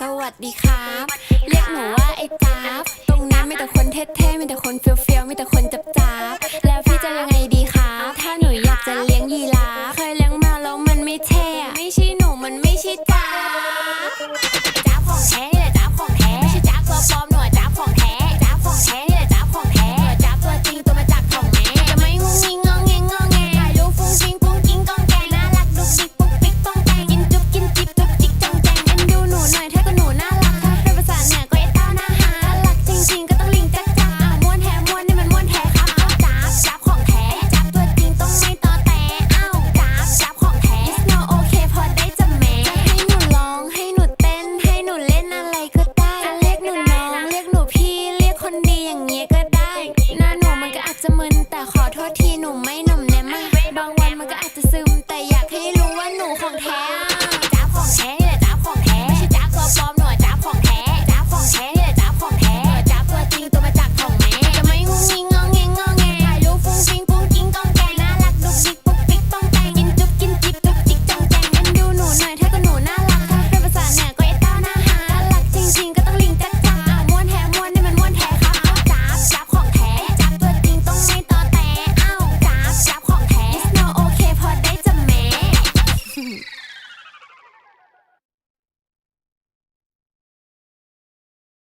สวัสดีครับ เรียกหนูว่าไอ้จ๊าบตรงนั้นมีแต่คนเท่ๆมีแต่คนเฟี้ยวๆมีแต่คนจับจ้าบแล้วพี่จะยังไงดีครับ ถ้าหนูอยากจะเลี้ยงยีราฟเคยเลี้ยงมาแล้วมันไม่เท่อะไม่ใช่หนูมันไม่ใช่จ๊าบจ๊าบของแท้ ดีอย่างเงี้ยก็ได้ หน้าหนูมันก็อาจจะมึน แต่ขอโทษทีหนูไม่หนุ่มแนมมากบางวันมันก็อาจจะซึม แต่อยากให้รู้ว่าหนูของแท้